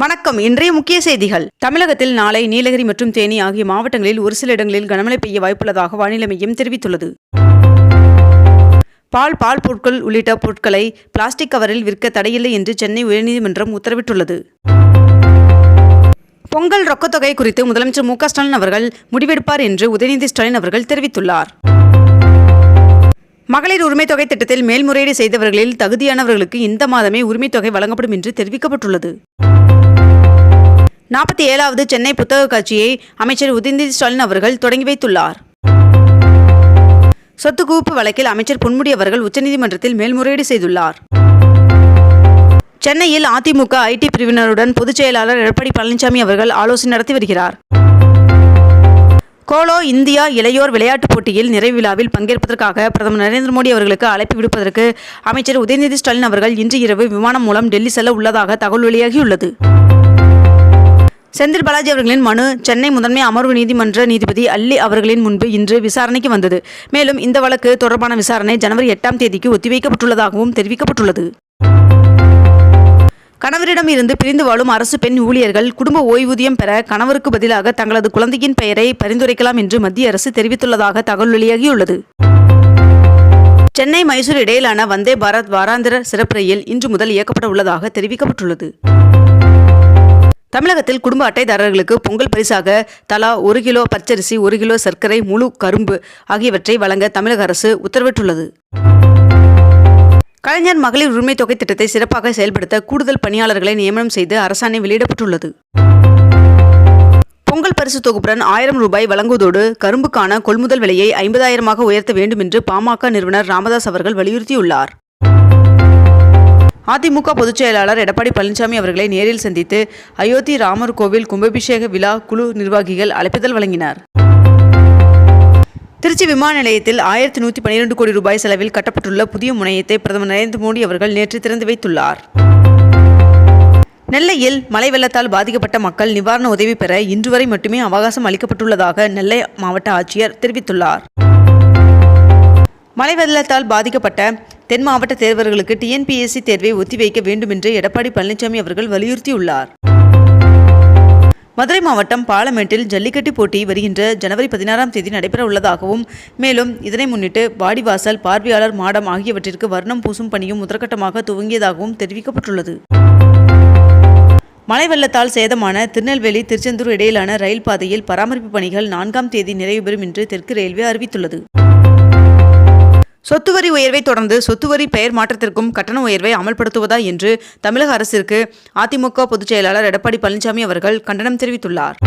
வணக்கம். இன்றைய முக்கிய செய்திகள். தமிழகத்தில் நாளை நீலகிரி மற்றும் தேனி ஆகிய மாவட்டங்களில் ஒரு சில இடங்களில் கனமழை பெய்ய வாய்ப்புள்ளதாக வானிலை மையம் தெரிவித்துள்ளது. பால் பால் பொருட்கள் உள்ளிட்ட பொருட்களை பிளாஸ்டிக் கவரில் விற்க தடையில்லை என்று சென்னை உயர்நீதிமன்றம் உத்தரவிட்டுள்ளது. பொங்கல் ரொக்கத்தொகை குறித்து முதலமைச்சர் மு ஸ்டாலின் அவர்கள் முடிவெடுப்பார் என்று உதயநிதி ஸ்டாலின் அவர்கள் தெரிவித்துள்ளார். மகளிர் உரிமைத் தொகை திட்டத்தில் மேல்முறையீடு செய்தவர்களில் தகுதியானவர்களுக்கு இந்த மாதமே உரிமைத் தொகை வழங்கப்படும் என்று தெரிவிக்கப்பட்டுள்ளது. நாற்பத்தி ஏழாவது சென்னை புத்தக காட்சியை அமைச்சர் உதயநிதி ஸ்டாலின் அவர்கள் தொடங்கி வைத்துள்ளார். சொத்து குவிப்பு வழக்கில் அமைச்சர் பொன்முடி அவர்கள் உச்சநீதிமன்றத்தில் மேல்முறையீடு செய்துள்ளார். சென்னையில் அதிமுக ஐடி பிரிவினருடன் பொதுச் செயலாளர் எடப்பாடி பழனிசாமி அவர்கள் ஆலோசனை நடத்தி வருகிறார். கோலோ இந்தியா இளையோர் விளையாட்டுப் போட்டியில் நிறைவு விழாவில் பங்கேற்பதற்காக பிரதமர் நரேந்திர மோடி அவர்களுக்கு அழைப்பு விடுப்பதற்கு அமைச்சர் உதயநிதி ஸ்டாலின் அவர்கள் இன்று இரவு விமானம் மூலம் டெல்லி செல்ல உள்ளதாக தகவல் வெளியாகியுள்ளது. செந்தில் பாலாஜி அவர்களின் மனு சென்னை முதன்மை அமர்வு நீதிமன்ற நீதிபதி அல்லி அவர்களின் முன்பு இன்று விசாரணைக்கு வந்தது. மேலும் இந்த வழக்கு தொடர்பான விசாரணை ஜனவரி எட்டாம் தேதிக்கு ஒத்திவைக்கப்பட்டுள்ளதாகவும் தெரிவிக்கப்பட்டுள்ளது. கணவரிடம் இருந்து பிரிந்து வாழும் அரசு பெண் ஊழியர்கள் குடும்ப ஓய்வூதியம் பெற கணவருக்கு பதிலாக தங்களது குழந்தையின் பெயரை பரிந்துரைக்கலாம் என்று மத்திய அரசு தெரிவித்துள்ளதாக தகவல் வெளியாகியுள்ளது. சென்னை மைசூர் இடையிலான வந்தே பாரத் வாராந்திர சிறப்பு ரயில் இன்று முதல் இயக்கப்பட உள்ளதாக தெரிவிக்கப்பட்டுள்ளது. தமிழகத்தில் குடும்ப அட்டைதாரர்களுக்கு பொங்கல் பரிசாக தலா ஒரு கிலோ பச்சரிசி ஒரு கிலோ சர்க்கரை முழு கரும்பு ஆகியவற்றை வழங்க தமிழக அரசு உத்தரவிட்டுள்ளது. கலைஞர் மகளிர் உரிமை தொகை திட்டத்தை சிறப்பாக செயல்படுத்த கூடுதல் பணியாளர்களை நியமனம் செய்து அரசாணை வெளியிடப்பட்டுள்ளது. பொங்கல் பரிசு தொகுப்புடன் ஆயிரம் ரூபாய் வழங்குவதோடு கரும்புக்கான கொள்முதல் விலையை ஐம்பதாயிரமாக உயர்த்த வேண்டும் என்று பாமக நிறுவனர் ராமதாஸ் அவர்கள் வலியுறுத்தியுள்ளார். அதிமுக பொதுச் செயலாளர் எடப்பாடி பழனிசாமி அவர்களை நேரில் சந்தித்து அயோத்தி ராமர் கோவில் கும்பாபிஷேக விழா குழு நிர்வாகிகள் அழைப்புதல் வழங்கினார். திருச்சி விமான நிலையத்தில் ஆயிரத்தி நூற்றி பன்னிரெண்டு கோடி ரூபாய் செலவில் கட்டப்பட்டுள்ள புதிய முனையத்தை பிரதமர் நரேந்திர மோடி அவர்கள் நேற்று திறந்து வைத்துள்ளார். நெல்லையில் மழை வெள்ளத்தால் பாதிக்கப்பட்ட மக்கள் நிவாரண உதவி பெற இன்று வரை மட்டுமே அவகாசம் அளிக்கப்பட்டுள்ளதாக நெல்லை மாவட்ட ஆட்சியர் தெரிவித்துள்ளார். மழை வெள்ளத்தால் பாதிக்கப்பட்ட தென் மாவட்ட தேர்வர்களுக்கு டிஎன்பிஎஸ்சி தேர்வை ஒத்திவைக்க வேண்டும் என்று எடப்பாடி பழனிசாமி அவர்கள் வலியுறுத்தியுள்ளார். மதுரை மாவட்டம் பாலமேட்டில் ஜல்லிக்கட்டு போட்டி வருகின்ற ஜனவரி பதினாறாம் தேதி நடைபெற உள்ளதாகவும் மேலும் இதனை முன்னிட்டு வாடிவாசல் பார்வையாளர் மாடம் ஆகியவற்றிற்கு வர்ணம் பூசும் பணியும் முதற்கட்டமாக துவங்கியதாகவும் தெரிவிக்கப்பட்டுள்ளது. மழை வெள்ளத்தால் சேதமான திருநெல்வேலி திருச்செந்தூர் இடையிலான ரயில் பாதையில் பராமரிப்பு பணிகள் நான்காம் தேதி நிறைவு பெறும் என்று தெற்கு ரயில்வே அறிவித்துள்ளது. சொத்து வரி உயர்வை தொடர்ந்து சொத்து வரி பெயர் மாற்றத்திற்கும் கட்டண உயர்வை அமல்படுத்துவதா என்று தமிழக அரசிற்கு அதிமுக பொதுச் செயலாளர் எடப்பாடி பழனிசாமி அவர்கள் கண்டனம் தெரிவித்துள்ளார்.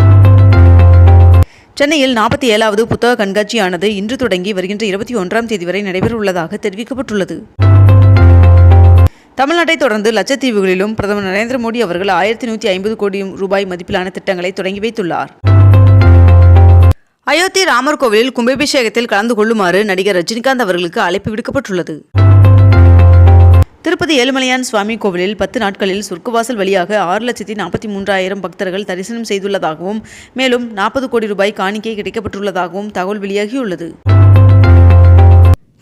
சென்னையில் நாற்பத்தி ஏழாவது புத்தக கண்காட்சியானது இன்று தொடங்கி வருகின்ற இருபத்தி ஒன்றாம் தேதி வரை நடைபெறவுள்ளதாக தெரிவிக்கப்பட்டுள்ளது. தமிழ்நாட்டை தொடர்ந்து லட்சத்தீவுகளிலும் பிரதமர் நரேந்திர மோடி அவர்கள் ஆயிரத்தி நூற்றி ஐம்பது கோடி ரூபாய் மதிப்பிலான திட்டங்களை தொடங்கி வைத்துள்ளார். அயோத்தி ராமர் கோவிலில் கும்பாபிஷேகத்தில் கலந்து கொள்ளுமாறு நடிகர் ரஜினிகாந்த் அவர்களுக்கு அழைப்பு விடுக்கப்பட்டுள்ளது. திருப்பதி ஏழுமலையான் சுவாமி கோவிலில் பத்து நாட்களில் சொர்க்கவாசல் வழியாக ஆறு லட்சத்தி நாற்பத்தி மூன்றாயிரம் பக்தர்கள் தரிசனம் செய்துள்ளதாகவும் மேலும் நாற்பது கோடி ரூபாய் காணிக்கை கிடைக்கப்பட்டுள்ளதாகவும் தகவல் வெளியாகியுள்ளது.